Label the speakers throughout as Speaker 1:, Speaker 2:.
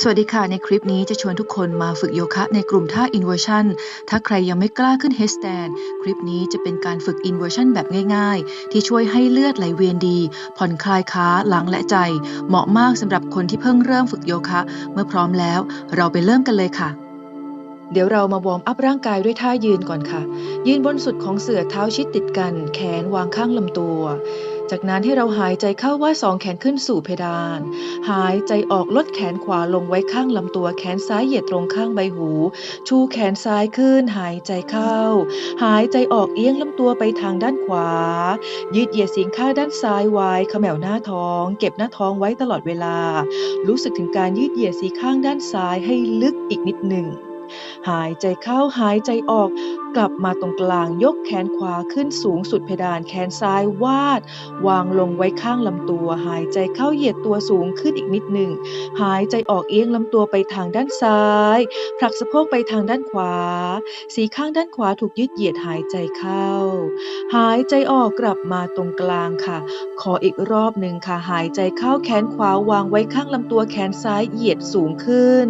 Speaker 1: สวัสดีค่ะ ในคลิปนี้จะชวนทุกคนมาฝึกโยคะในกลุ่มท่า inversion ถ้าใครยังไม่กล้าขึ้น headstand คลิปนี้จะเป็นการฝึก inversion แบบง่ายๆ ที่ช่วยให้เลือดไหลเวียนดี ผ่อนคลายขาหลังและใจ เหมาะมากสำหรับคนที่เพิ่งเริ่มฝึกโยคะ เมื่อพร้อมแล้ว เราไปเริ่มกันเลยค่ะ เดี๋ยวเรามาวอร์มอัพร่างกายด้วยท่ายืนก่อนค่ะ ยืนบนสุดของเสื่อเท้าชิดติดกัน แขนวางข้างลำตัว จากนั้นให้เราหายใจเข้าว่าสองแขนขึ้นสู่เพดาน หายใจออกลดแขนขวาลงไว้ข้างลำตัวแขนซ้ายเหยียดตรงข้างใบหู ชูแขนซ้ายขึ้นหายใจเข้า หายใจออกเอียงลำตัวไปทางด้านขวา ยืดเหยียดสียงข้างด้านซ้ายไว้ขมวหน้าท้อง เก็บหน้าท้องไว้ตลอดเวลา รู้สึกถึงการยืดเหยียดสีข้างด้านซ้ายให้ลึกอีกนิดหนึ่ง หายใจเข้าหายใจออก กลับมาตรงกลางยกแขนขวาขึ้นสูงสุดเพดานแขนซ้ายวาด วางลงไว้ข้างลำตัว หายใจเข้าเหยียดตัวสูงขึ้นอีกนิดหนึ่ง หายใจออกเอียงลำตัวไปทางด้านซ้าย ผลักสะโพกไปทางด้านขวา สีข้างด้านขวาถูกยืดเหยียดหายใจเข้า หายใจออกกลับมาตรงกลางค่ะ ขออีกรอบหนึ่งค่ะ หายใจเข้าแขนขวาวางไว้ข้างลำตัวแขนซ้ายเหยียดสูงขึ้น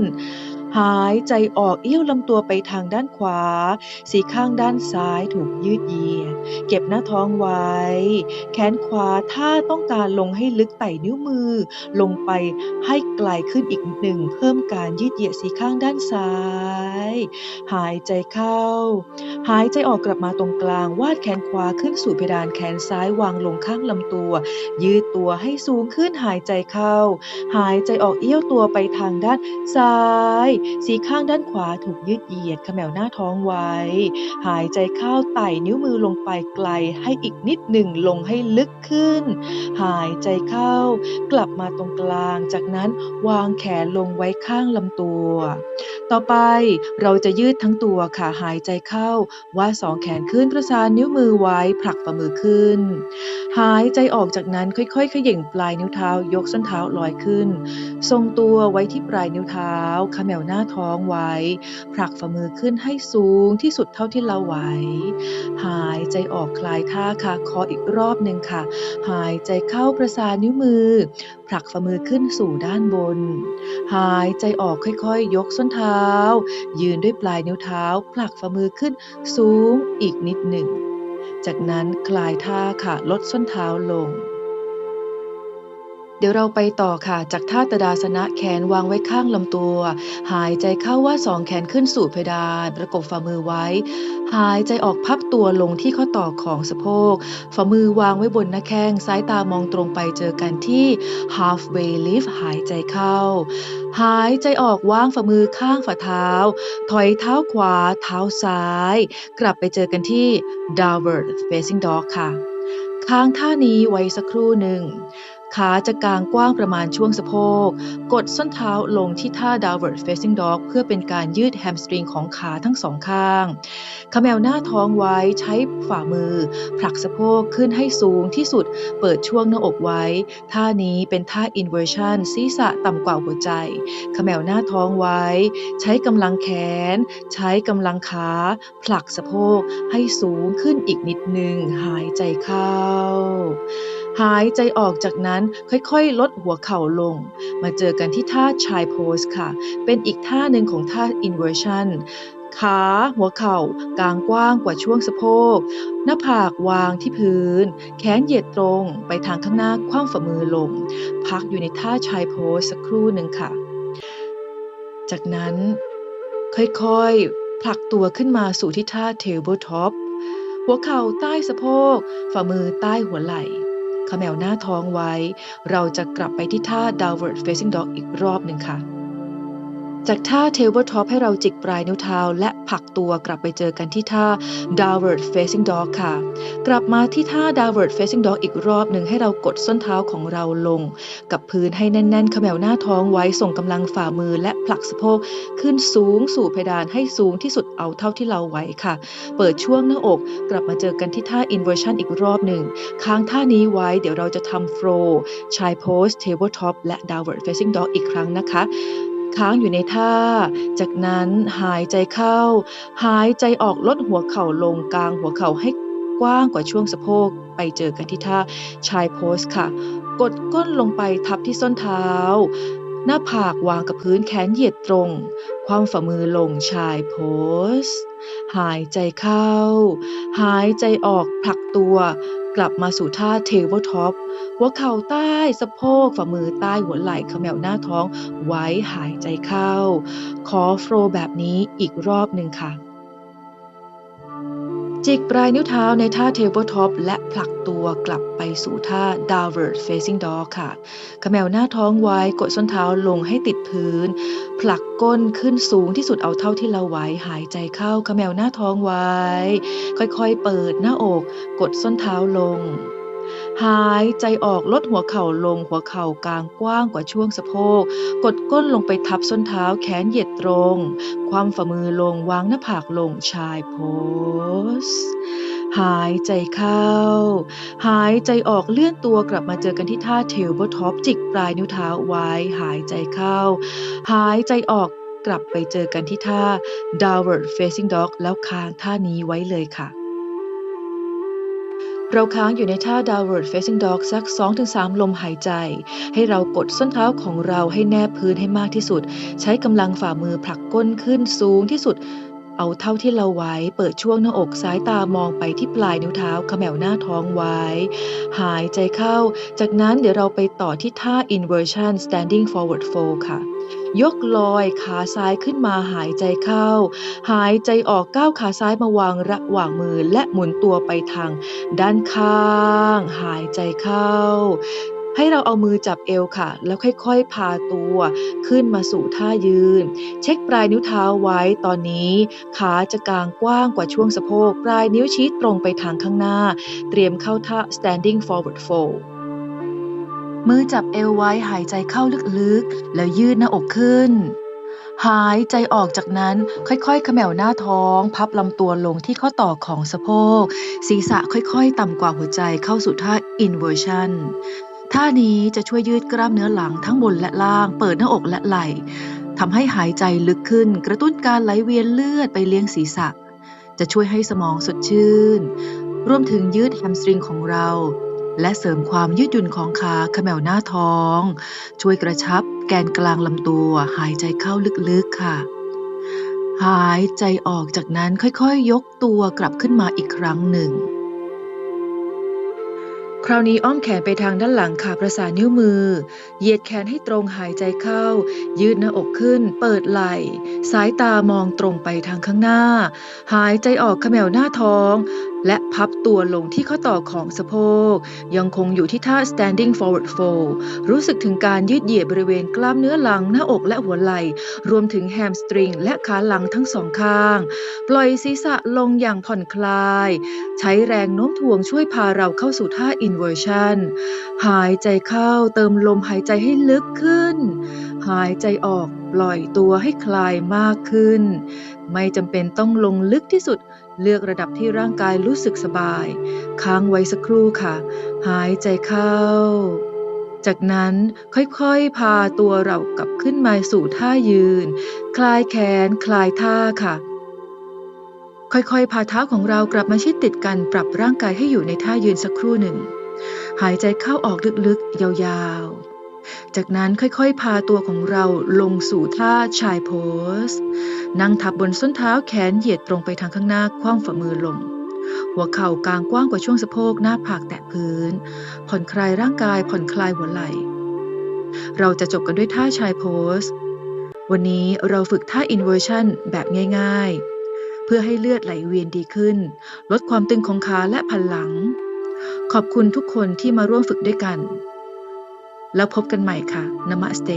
Speaker 1: หายใจออกเอี้ยวลำตัวไปทางด้านขวา สีข้างด้านซ้ายถูกยืดเหยียด เก็บหน้าท้องไว้ แขนขวาถ้าต้องการลงให้ลึกไต่นิ้วมือ ลงไปให้ไกลขึ้นอีกหนึ่ง เพิ่มการยืดเหยียดสีข้างด้านซ้าย หายใจเข้า หายใจออกกลับมาตรงกลาง วาดแขนขวาขึ้นสู่เพดานแขนซ้ายวางลงข้างลำตัว ยืดตัวให้สูงขึ้นหายใจเข้า หายใจออกเอี้ยวตัวไปทางด้านซ้ายสีข้างด้านขวาถูกยืดเหยียดเขมวหน้าท้องไว้ หายใจเข้าไต่นิ้วมือลงไปไกลให้อีกนิดหนึ่งลงให้ลึกขึ้น หายใจเข้ากลับมาตรงกลาง จากนั้นวางแขนลงไว้ข้างลำตัว ต่อไปเราจะยืดทั้งตัวค่ะหายใจเข้าว่าดสองแขนขึ้นประสานนิ้วมือไว้ผลักฝ่ามือขึ้น หายใจออกจากนั้นค่อยๆเขย่งปลายนิ้วเท้ายกส้นเท้าลอยขึ้น ทรงตัวไว้ที่ปลายนิ้วเท้าเขมวหน้าาท้องไว้ ผลักฝ่ามือขึ้นให้สูงที่สุดเท่าที่เราไหว หายใจออกคลายท่าค่ะขออีกรอบหนึ่งค่ะ หายใจเข้าประสานนิ้วมือ ผลักฝ่ามือขึ้นสู่ด้านบน หายใจออกค่อยๆ ยกส้นเท้า ยืนด้วยปลายนิ้วเท้า ผลักฝ่ามือขึ้นสูงอีกนิดหนึ่ง จากนั้นคลายท่าค่ะลดส้นเท้าลง เดี๋ยวเราไปต่อค่ะ จากท่าตดาสนะแขนวางไว้ข้างลำตัว หายใจเข้าว่าสองแขนขึ้นสู่เพดาน ประกบฝ่ามือไว้ หายใจออกพับตัวลงที่ข้อต่อของสะโพก ฝ่ามือวางไว้บนหน้าแข้งซ้ายตามองตรงไปเจอกันที่ halfway lift หายใจเข้า หายใจออกวางฝ่ามือข้างฝ่าเท้า ถอยเท้าขวา เท้าซ้าย กลับไปเจอกันที่ downward facing dog ค่ะ ค้างท่านี้ไว้สักครู่หนึ่ง ขาจะกางกว้างประมาณช่วงสะโพก กดส้นเท้าลงที่ท่า downward facing dog เพื่อเป็นการยืดแฮมสตริงของขาทั้งสองข้างขมวหน้าท้องไว้ใช้ฝ่ามือ ผลักสะโพกขึ้นให้สูงที่สุด เปิดช่วงหน้าอกไว้ ท่านี้เป็นท่า inversion ศีรษะต่ำกว่าหัวใจขมวหน้าท้องไว้ ใช้กำลังแขน ใช้กำลังขา ผลักสะโพกให้สูงขึ้นอีกนิดหนึ่งหายใจเข้า หายใจออกจากนั้นค่อยๆ ลดหัวเข่าลง มาเจอกันที่ท่าชายโพสค่ะ เป็นอีกท่าหนึ่งของท่า inversion ขาหัวเข่ากางกว้างกว่าช่วงสะโพก หน้าผากวางที่พื้น แขนเหยียดตรงไปทางข้างหน้าคว่ำฝ่ามือลง พักอยู่ในท่าชายโพสสักครู่หนึ่งค่ะ จากนั้นค่อยๆ ผลักตัวขึ้นมาสู่ที่ท่า tabletop หัวเข่าใต้สะโพก ฝ่ามือใต้หัวไหล่ ขมวหน้าท้องไว้ เราจะกลับไปที่ท่า downward facing dog อีกรอบหนึ่งค่ะ จากท่า tabletop ให้เราจิกปลายนิ้วเท้า และผลักตัวกลับไปเจอกันที่ท่า downward facing dog ค่ะ กลับมาที่ท่า downward facing dog อีกรอบหนึ่งให้เรากดส้นเท้าของเราลง กับพื้นให้แน่นๆขมวหน้าท้องไว้ส่งกำลังฝ่ามือและผลักสะโพกขึ้นสูงสู่เพดานให้สูงที่สุดเอาเท่าที่เราไหวค่ะ เปิดช่วงหน้าอก กลับมาเจอกันที่ท่า inversion อีกรอบหนึ่งค้างท่านี้ไว้เดี๋ยวเราจะทำ flow ชาย pose tabletop และ downward facing dog อีกครั้งนะคะ ค้างอยู่ในท่า จากนั้นหายใจเข้า หายใจออกลดหัวเข่าลงกลางหัวเข่าให้กว้างกว่าช่วงสะโพกไปเจอกันที่ท่าชายโพสค่ะ กดก้นลงไปทับที่ส้นเท้า หน้าผากวางกับพื้นแขนเหยียดตรง ความฝ่ามือลงชายโพส หายใจเข้า หายใจออกผลักตัว กลับมาสู่ท่าเทเบิลท็อปหัวเข่าใต้สะโพกฝ่ามือใต้หัวไหล่ขมวหน้าท้องไว้หายใจเข้า ขอโฟล์แบบนี้อีกรอบหนึ่งค่ะ จิกปลายนิ้วเท้าในท่าเทเบิลท็อปและผลักตัวกลับไปสู่ท่า downward facing dog ค่ะขมวหน้าท้องไว้กดส้นเท้าลงให้ติดพื้น ผลักก้นขึ้นสูงที่สุดเอาเท่าที่เราไหวหายใจเข้าขมวหน้าท้องไว้ ค่อยๆเปิดหน้าอก กดส้นเท้าลง หายใจออกลดหัวเข่าลงหัวเข่ากลางกว้างกว่าช่วงสะโพก กดก้นลงไปทับส้นเท้าแขนเหยียดตรง ความฝ่ามือลงวางหน้าผากลงชายโพสหายใจเข้า หายใจออกเลื่อนตัวกลับมาเจอกันที่ท่าเทลเบิลท็อปจิกปลายนิ้วเท้าไว้ หายใจเข้า หายใจออกกลับไปเจอกันที่ท่า downward facing dog แล้วค้างท่านี้ไว้เลยค่ะ เราค้างอยู่ในท่า downward facing dog สัก 2-3 ลมหายใจ ให้เรากดส้นเท้าของเราให้แนบพื้นให้มากที่สุด ใช้กำลังฝ่ามือผลักก้นขึ้นสูงที่สุด เอาเท่าที่เราไหวเปิดช่วงหน้าอกสายตามองไปที่ปลายนิ้วเท้าขมวหน้าท้องไว้ หายใจเข้า จากนั้นเดี๋ยวเราไปต่อที่ท่า inversion standing forward fold ค่ะ ยกลอยขาซ้ายขึ้นมาหายใจเข้า หายใจออกก้าวขาซ้ายมาวางระหว่างมือและหมุนตัวไปทาง ด้านข้าง หายใจเข้าให้เราเอามือจับเอวค่ะ แล้วค่อยๆ พาตัวขึ้นมาสู่ท่ายืน เช็คปลายนิ้วเท้าไว้ตอนนี้ ขาจะกางกว้างกว่าช่วงสะโพก ปลายนิ้วชี้ตรงไปทางข้างหน้า เตรียมเข้าท่า standing forward fold มือจับเอวไว้หายใจเข้าลึกๆ แล้วยืดหน้าอกขึ้น หายใจออกจากนั้นค่อยๆขมวหน้าท้อง พับลำตัวลงที่ข้อต่อของสะโพก ศีรษะค่อยๆ ต่ำกว่าหัวใจเข้าสู่ท่า inversion ท่านี้จะช่วยยืดกล้ามเนื้อหลังทั้งบนและล่าง เปิดหน้าอกและไหล่ทำให้หายใจลึกขึ้น กระตุ้นการไหลเวียนเลือดไปเลี้ยงศีรษะ จะช่วยให้สมองสดชื่น รวมถึงยืดแฮมสตริงของเรา และเสริมความยืดหยุ่นของขาขมวหน้าท้อง ช่วยกระชับแกนกลางลำตัว หายใจเข้าลึกๆค่ะ หายใจออกจากนั้นค่อยๆยยกตัวกลับขึ้นมาอีกครั้งหนึ่ง คราวนี้อ้อมแขนไปทางด้านหลังค่ะประสานนิ้วมือ เหยียดแขนให้ตรงหายใจเข้า ยืดหน้าอกขึ้น เปิดไหล่ สายตามองตรงไปทางข้างหน้า หายใจออกขมวหน้าท้อง และพับตัวลงที่ข้อต่อของสะโพก ยังคงอยู่ที่ท่า standing forward fold รู้สึกถึงการยืดเหยียดบริเวณกล้ามเนื้อหลัง หน้าอกและหัวไหล่ รวมถึงแฮมสตริง และขาหลังทั้งสองข้าง ปล่อยศีรษะลงอย่างผ่อนคลาย ใช้แรงโน้มถ่วงช่วยพาเราเข้าสู่ท่า inversion หายใจเข้าเติมลมหายใจให้ลึกขึ้น หายใจออกปล่อยตัวให้คลายมากขึ้น ไม่จำเป็นต้องลงลึกที่สุด เลือกระดับที่ร่างกายรู้สึกสบาย ค้างไว้สักครู่ค่ะ หายใจเข้า จากนั้นค่อยๆ พาตัวเรากลับขึ้นมาสู่ท่ายืน คลายแขน คลายท่าค่ะ ค่อยๆ พาเท้าของเรากลับมาชิดติดกันปรับร่างกายให้อยู่ในท่ายืนสักครู่หนึ่ง หายใจเข้าออกลึกๆ ยาวๆ จากนั้นค่อยๆ พาตัวของเราลงสู่ท่าชายโพส นั่งทับบนส้นเท้าแขนเหยียดตรงไปทางข้างหน้าคว่ำฝ่ามือลง หัวเข่ากลางกว้างกว่าช่วงสะโพกหน้าผากแตะพื้น ผ่อนคลายร่างกายผ่อนคลายหัวไหล่เราจะจบกันด้วยท่าชายโพส วันนี้เราฝึกท่า inversion แบบง่ายๆ เพื่อให้เลือดไหลเวียนดีขึ้น ลดความตึงของขาและพันหลัง ขอบคุณทุกคนที่มาร่วมฝึกด้วยกัน แล้วพบกันใหม่ค่ะนมัสเต